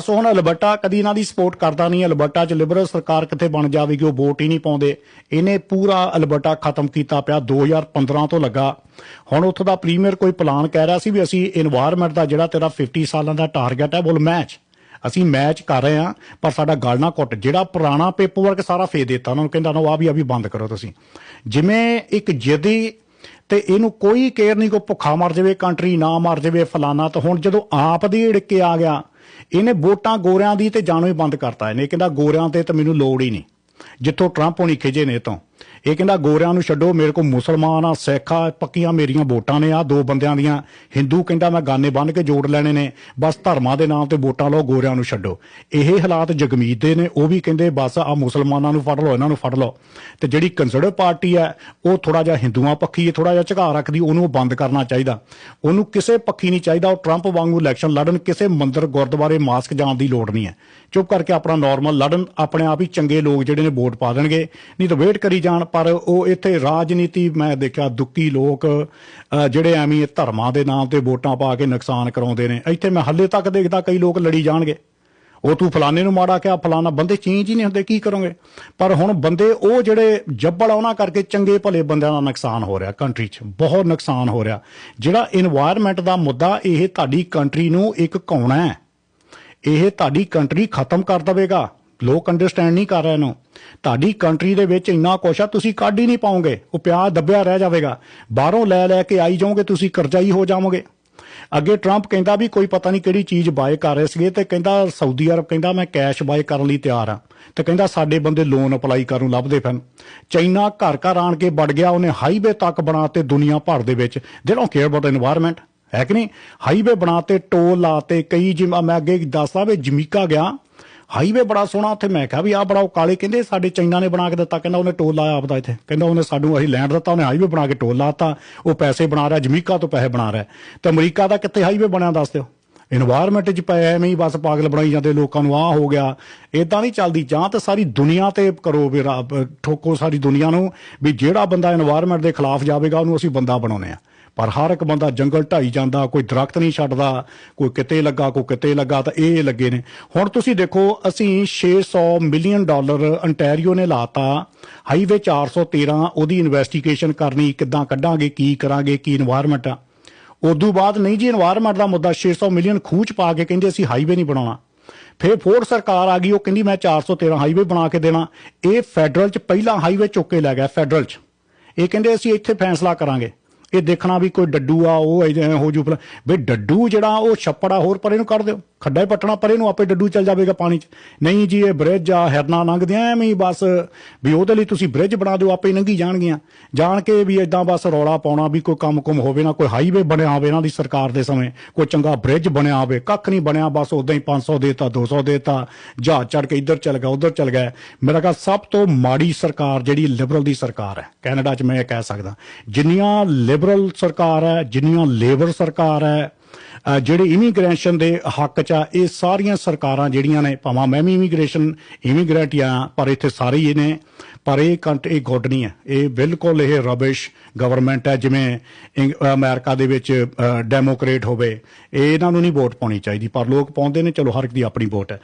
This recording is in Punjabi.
ਸੋ ਹੁਣ ਅਲਬਰਟਾ ਕਦੀ ਇਹਨਾਂ ਦੀ ਸਪੋਰਟ ਕਰਦਾ ਨਹੀਂ, ਅਲਬਰਟਾ 'ਚ ਲਿਬਰਲ ਸਰਕਾਰ ਕਿੱਥੇ ਬਣ ਜਾਵੇਗੀ, ਉਹ ਵੋਟ ਹੀ ਨਹੀਂ ਪਾਉਂਦੇ। ਇਹਨੇ ਪੂਰਾ ਅਲਬਰਟਾ ਖਤਮ ਕੀਤਾ ਪਿਆ 2015 ਤੋਂ ਲੱਗਾ। ਹੁਣ ਉੱਥੋਂ ਦਾ ਪ੍ਰੀਮੀਅਰ ਕੋਈ ਪਲਾਨ ਕਹਿ ਰਿਹਾ ਸੀ ਵੀ ਅਸੀਂ এনवायरमेंट ਦਾ ਜਿਹੜਾ ਤੇਰਾ 50 ਸਾਲਾਂ ਦਾ ਟਾਰਗੇਟ ਹੈ ਬੋਲ ਮੈਚ ਅਸੀਂ ਮੈਚ ਕਰ ਰਹੇ ਆ ਪਰ ਸਾਡਾ ਗਲ ਨਾ ਕੁੱਟ ਜਿਹੜਾ ਪੁਰਾਣਾ ਪੇਪਰ ਵਰਕ ਸਾਰਾ ਫੇਰ ਦਿੱਤਾ ਉਹਨਾਂ ਨੂੰ, ਕਹਿੰਦਾ ਨਾ ਆ ਵੀ ਆ ਵੀ ਬੰਦ ਕਰੋ ਤੁਸੀਂ। ਜਿਵੇਂ ਇੱਕ ਜਿੱਦੀ ਤੇ ਇਹਨੂੰ ਕੋਈ ਕੇਅਰ ਨਹੀਂ ਕੋ ਭੁੱਖਾ ਮਰ ਜਾਵੇ ਕੰਟਰੀ ਨਾ ਮਰ ਜਾਵੇ ਫਲਾਨਾ, ਤਾਂ ਹੁਣ ਜਦੋਂ ਆਪ ਦੀ ਢਿੱਕੇ ਆ ਗਿਆ ਇਹਨੇ ਵੋਟਾਂ ਗੋਰਿਆਂ ਦੀ ਤੇ ਜਾਣੋ ਹੀ ਬੰਦ ਕਰਤਾ। ਇਹਨੇ ਕਹਿੰਦਾ ਗੋਰਿਆਂ ਤੇ ਤਾਂ ਮੈਨੂੰ ਲੋੜ ਹੀ ਨਹੀਂ। ਜਿੱਥੋਂ ਟਰੰਪ ਹੋਣੀ ਖਿਜੇ ਨੇ ਇਹ ਤੋਂ ਇਹ ਕਹਿੰਦਾ, ਗੋਰਿਆਂ ਨੂੰ ਛੱਡੋ, ਮੇਰੇ ਕੋਲ ਮੁਸਲਮਾਨ ਆ, ਸਿੱਖ ਆ, ਪੱਕੀਆਂ ਮੇਰੀਆਂ ਵੋਟਾਂ ਨੇ ਆ, ਦੋ ਬੰਦਿਆਂ ਦੀਆਂ। ਹਿੰਦੂ ਕਹਿੰਦਾ, ਮੈਂ ਗਾਨੇ ਬੰਨ ਕੇ ਜੋੜ ਲੈਣੇ ਨੇ, ਬਸ ਧਰਮਾਂ ਦੇ ਨਾਮ ਤੇ ਵੋਟਾਂ ਲਓ, ਗੋਰਿਆਂ ਨੂੰ ਛੱਡੋ। ਇਹ ਹਾਲਾਤ ਜਗਮੀਤ ਦੇ ਨੇ, ਉਹ ਵੀ ਕਹਿੰਦੇ, ਬਸ ਆ ਮੁਸਲਮਾਨਾਂ ਨੂੰ ਫੜ ਲਓ, ਇਹਨਾਂ ਨੂੰ ਫੜ ਲਓ। ਤੇ ਜਿਹੜੀ ਕੰਜ਼ਰਵੇਟਿਵ ਪਾਰਟੀ ਹੈ ਉਹ ਥੋੜਾ ਜਿਹਾ ਹਿੰਦੂਆਂ ਪੱਖੀ ਹੈ ਥੋੜਾ ਜਿਹਾ ਝੁਕਾਅ ਰੱਖਦੀ, ਉਹਨੂੰ ਬੰਦ ਕਰਨਾ ਚਾਹੀਦਾ। ਉਹਨੂੰ ਕਿਸੇ ਪੱਖੀ ਨਹੀਂ ਚਾਹੀਦਾ, ਉਹ ਟਰੰਪ ਵਾਂਗੂ ਇਲੈਕਸ਼ਨ ਲੜਨ, ਕਿਸੇ ਮੰਦਰ, ਗੁਰਦੁਆਰੇ ਮਾਸਕ ਜਾਣ ਦੀ ਲੋੜ ਨਹੀਂ ਹੈ। ਚੁੱਪ ਕਰਕੇ ਆਪਣਾ ਨਾਰਮਲ ਲੜਨ, ਆਪਣੇ ਆਪ ਹੀ ਚੰਗੇ ਲੋਕ ਜਿਹੜੇ ਨੇ, ਵੋਟ ਪਾ ਦੇਣਗੇ। ਨਹੀਂ ਤਾਂ ਵੇਟ ਕਰੀ ਜਾਣ ਪਰ ਉਹ ਇੱਥੇ ਰਾਜਨੀਤੀ ਮੈਂ ਦੇਖਿਆ ਦੁੱਖੀ ਲੋਕ ਜਿਹੜੇ ਐਵੇਂ ਧਰਮਾਂ ਦੇ ਨਾਮ ਤੇ ਵੋਟਾਂ ਪਾ ਕੇ ਨੁਕਸਾਨ ਕਰਾਉਂਦੇ ਨੇ। ਇੱਥੇ ਮੈਂ ਹੱਲੇ ਤੱਕ ਦੇਖਦਾ ਕਈ ਲੋਕ ਲੜੀ ਜਾਣਗੇ। ਉਹ ਤੂੰ ਫਲਾਣੇ ਨੂੰ ਮਾੜਾ ਕਿਹਾ, ਫਲਾਣਾ ਬੰਦੇ ਚੇਂਜ ਹੀ ਨਹੀਂ ਹੁੰਦੇ, ਕੀ ਕਰੋਗੇ? ਪਰ ਹੁਣ ਬੰਦੇ ਉਹ ਜਿਹੜੇ ਜੱਬੜ ਉਹਨਾਂ ਕਰਕੇ ਚੰਗੇ ਭਲੇ ਬੰਦਿਆਂ ਦਾ ਨੁਕਸਾਨ ਹੋ ਰਿਹਾ ਕੰਟਰੀ 'ਚ ਬਹੁਤ ਨੁਕਸਾਨ ਹੋ ਰਿਹਾ। ਜਿਹੜਾ এনवायरमेंट ਦਾ ਮੁੱਦਾ ਇਹ ਤੁਹਾਡੀ ਕੰਟਰੀ ਨੂੰ ਇੱਕ ਘਾਉਣਾ ਹੈ। ਇਹ ਤੁਹਾਡੀ ਕੰਟਰੀ ਖਤਮ ਕਰ ਦੇਵੇਗਾ। ਲੋਕ ਅੰਡਰਸਟੈਂਡ ਨਹੀਂ ਕਰ ਰਹੇ ਨੂੰ ਤੁਹਾਡੀ ਕੰਟਰੀ ਦੇ ਵਿੱਚ ਇੰਨਾ ਕੁਛ ਆ, ਤੁਸੀਂ ਕੱਢ ਹੀ ਨਹੀਂ ਪਾਓਗੇ ਉਹ ਪਿਆਜ਼ ਦੱਬਿਆ ਰਹਿ ਜਾਵੇਗਾ। ਬਾਹਰੋਂ ਲੈ ਲੈ ਕੇ ਆਈ ਜਾਓਗੇ, ਤੁਸੀਂ ਕਰਜ਼ਾਈ ਹੋ ਜਾਵੋਗੇ। ਅੱਗੇ ਟਰੰਪ ਕਹਿੰਦਾ ਵੀ ਕੋਈ ਪਤਾ ਨਹੀਂ ਕਿਹੜੀ ਚੀਜ਼ ਬਾਏ ਕਰ ਰਹੇ ਸੀਗੇ ਤੇ ਕਹਿੰਦਾ ਸਾਊਦੀ ਅਰਬ ਕਹਿੰਦਾ, ਮੈਂ ਕੈਸ਼ ਬਾਏ ਕਰਨ ਲਈ ਤਿਆਰ ਆ। ਤੇ ਕਹਿੰਦਾ, ਸਾਡੇ ਬੰਦੇ ਲੋਨ ਅਪਲਾਈ ਕਰਨ ਲੱਭਦੇ ਫਨ ਚਾਈਨਾ ਘਰ ਘਰ ਆਣ ਕੇ ਵੜ ਗਿਆ, ਉਹਨੇ ਹਾਈਵੇ ਤੱਕ ਬਣਾਤੇ ਦੁਨੀਆ ਭਰ ਦੇ ਵਿੱਚ। ਜਿਹੜਾ ਕੇਅਰ ਅਬਾਊਟ এনवायरमेंट ਹੈ ਕਿ ਨਹੀਂ? ਹਾਈਵੇ ਬਣਾਤੇ ਟੋਲ ਲਾਤੇ, ਕਈ ਜਿਵੇਂ, ਮੈਂ ਅੱਗੇ ਦੱਸਦਾ ਵੀ ਜਮੀਕਾ ਗਿਆ। ਹਾਈਵੇ ਬੜਾ ਸੋਹਣਾ, ਉੱਥੇ ਮੈਂ ਕਿਹਾ ਵੀ ਆਹ ਬੜਾ ਉਹ ਕਾਲੇ, ਕਹਿੰਦੇ ਸਾਡੇ ਚਾਈਨਾ ਨੇ ਬਣਾ ਕੇ ਦਿੱਤਾ, ਕਹਿੰਦਾ ਉਹਨੇ ਟੋਲ ਲਾਇਆ ਆਪਦਾ ਇੱਥੇ। ਕਹਿੰਦਾ ਉਹਨੇ ਸਾਨੂੰ ਅਸੀਂ ਲੈਂਡ ਦਿੱਤਾ, ਉਹਨੇ ਹਾਈਵੇ ਬਣਾ ਕੇ ਟੋਲ ਲਾਤਾ, ਉਹ ਪੈਸੇ ਬਣਾ ਰਿਹਾ, ਜਮੀਕਾ ਤੋਂ ਪੈਸੇ ਬਣਾ ਰਿਹਾ। ਤੇ ਅਮਰੀਕਾ ਦਾ ਕਿੱਥੇ ਹਾਈਵੇ ਬਣਿਆ, ਦੱਸ ਦਿਓ। এনवायरमेंट 'ਚ ਪਏ ਐਵੇਂ ਹੀ ਬਸ ਪਾਗਲ ਬਣਾਈ ਜਾਂਦੇ ਲੋਕਾਂ ਨੂੰ, ਆਹ ਹੋ ਗਿਆ। ਇਦਾਂ ਨਹੀਂ ਚੱਲਦੀ, ਜਾਂ ਤਾਂ ਸਾਰੀ ਦੁਨੀਆ ਤੇ ਕਰੋ ਵੀ ਠੋਕੋ ਸਾਰੀ ਦੁਨੀਆ ਨੂੰ, ਵੀ ਜਿਹੜਾ ਬੰਦਾ এনवायरमेंट ਦੇ ਖਿਲਾਫ ਜਾਵੇਗਾ, ਉਹਨੂੰ ਅਸੀਂ ਬੰਦਾ ਬਣਾਉਨੇ ਆ ਪਰ ਹਰ ਇੱਕ ਬੰਦਾ ਜੰਗਲ ਢਾਈ ਜਾਂਦਾ, ਕੋਈ ਦਰਖਤ ਨਹੀਂ ਛੱਡਦਾ, ਕੋਈ ਕਿਤੇ ਲੱਗਾ, ਕੋਈ ਕਿਤੇ ਲੱਗਾ, ਤਾਂ ਇਹ ਲੱਗੇ ਨੇ। ਹੁਣ ਤੁਸੀਂ ਦੇਖੋ, ਅਸੀਂ 600 ਮਿਲੀਅਨ ਡਾਲਰ ਅੰਟੈਰੀਓ ਨੇ ਲਾਤਾ, ਹਾਈਵੇ 413 ਉਹਦੀ ਇਨਵੈਸਟੀਗੇਸ਼ਨ ਕਰਨੀ, ਕਿੱਦਾਂ ਕੱਢਾਂਗੇ, ਕੀ ਕਰਾਂਗੇ, ਕੀ এনवायरमेंट ਆ। ਉਦੋਂ ਬਾਅਦ ਨਹੀਂ ਜੀ এনवायरमेंट ਦਾ ਮੁੱਦਾ 600 ਮਿਲੀਅਨ ਖੂਚ ਪਾ ਕੇ ਕਹਿੰਦੇ ਅਸੀਂ ਹਾਈਵੇ ਨਹੀਂ ਬਣਾਉਣਾ। ਫਿਰ ਫੋਰ ਸਰਕਾਰ ਆ ਗਈ, ਉਹ ਕਹਿੰਦੀ ਮੈਂ 413 ਹਾਈਵੇ ਬਣਾ ਕੇ ਦੇਣਾ। ਇਹ ਫੈਡਰਲ ਚ ਪਹਿਲਾ ਹਾਈਵੇ ਚੁੱਕ ਕੇ ਲੈ ਗਿਆ ਫੈਡਰਲ ਚ। ਇਹ ਕਹਿੰਦੇ ਅਸੀਂ ਇੱਥੇ ਫੈਸਲਾ ਕਰਾਂਗੇ। ਇਹ ਦੇਖਣਾ ਵੀ ਕੋਈ ਡੱਡੂ ਆ, ਉਹ ਐ ਹੋ ਜੂ ਵੀ ਡੱਡੂ ਜਿਹੜਾ ਉਹ ਛੱਪੜਾ ਹੋਰ ਪਰੇ ਨੂੰ ਕੱਢ ਦਿਓ। ਖੱਡਾ ਹੀ ਪੱਟਣਾ, ਪਰੇ ਨੂੰ ਆਪੇ ਡੱਡੂ ਚੱਲ ਜਾਵੇਗਾ ਪਾਣੀ 'ਚ। ਨਹੀਂ ਜੀ, ਇਹ ਬ੍ਰਿਜ ਆ, ਹਿਰਨਾ ਲੰਘਦੇ ਐਵੇਂ ਹੀ ਬਸ ਵੀ ਉਹਦੇ ਲਈ ਤੁਸੀਂ ਬ੍ਰਿਜ ਬਣਾ ਦਿਓ, ਆਪੇ ਲੰਘੀ ਜਾਣਗੀਆਂ। ਜਾਣ ਕੇ ਵੀ ਇਦਾਂ ਬਸ ਰੌਲਾ ਪਾਉਣਾ ਵੀ ਕੋਈ ਕੰਮ ਕੁਮ ਹੋਵੇ ਨਾ, ਕੋਈ ਹਾਈਵੇ ਬਣਿਆ ਹੋਵੇ ਇਹਨਾਂ ਦੀ ਸਰਕਾਰ ਦੇ ਸਮੇਂ, ਕੋਈ ਚੰਗਾ ਬ੍ਰਿਜ ਬਣਿਆ ਹੋਵੇ, ਕੱਖ ਨਹੀਂ ਬਣਿਆ, ਬਸ ਉਦਾਂ ਹੀ 500 ਦੇਤਾ 200 ਦੇਤਾ, ਜਹਾਜ਼ ਚੜ ਕੇ ਇੱਧਰ ਚੱਲ ਗਿਆ, ਉੱਧਰ ਚੱਲ ਗਿਆ। ਮੇਰਾ ਕਹਾ ਸਭ ਤੋਂ ਮਾੜੀ ਸਰਕਾਰ ਜਿਹੜੀ ਲਿਬਰਲ ਦੀ ਸਰਕਾਰ ਹੈ, ਕੈਨੇਡਾ 'ਚ ਮੈਂ ਇਹ ਕਹਿ ਸਕਦਾ। ਜਿੰਨੀਆਂ ਲਿਬਰਲ ਸਰਕਾਰ ਹੈ, ਜਿੰਨੀਆਂ ਲੇਬਰ ਸਰਕਾਰ ਹੈ ਜਿਹੜੇ ਇਮੀਗ੍ਰੇਸ਼ਨ ਦੇ ਹੱਕ 'ਚ ਆ, ਇਹ ਸਾਰੀਆਂ ਸਰਕਾਰਾਂ ਜਿਹੜੀਆਂ ਨੇ, ਭਾਵੇਂ ਮੈਂ ਵੀ ਇਮੀਗ੍ਰੇਸ਼ਨ ਇਮੀਗ੍ਰੈਂਟ ਆ, ਪਰ ਇੱਥੇ ਸਾਰੇ ਹੀ ਨੇ, ਪਰ ਇਹ ਕੰਟ, ਇਹ ਗੁੱਡ ਨਹੀਂ ਹੈ। ਇਹ ਬਿਲਕੁਲ ਇਹ ਰਬਿਸ਼ ਗਵਰਨਮੈਂਟ ਹੈ, ਜਿਵੇਂ ਇੰਗ- ਅਮਰੀਕਾ ਦੇ ਵਿੱਚ ਡੈਮੋਕ੍ਰੇਟ ਹੋਵੇ, ਇਹ ਇਹਨਾਂ ਨੂੰ ਨਹੀਂ ਵੋਟ ਪਾਉਣੀ ਚਾਹੀਦੀ, ਪਰ ਲੋਕ ਪਾਉਂਦੇ ਨੇ, ਚਲੋ ਹਰ ਇੱਕ ਦੀ ਆਪਣੀ ਵੋਟ ਹੈ।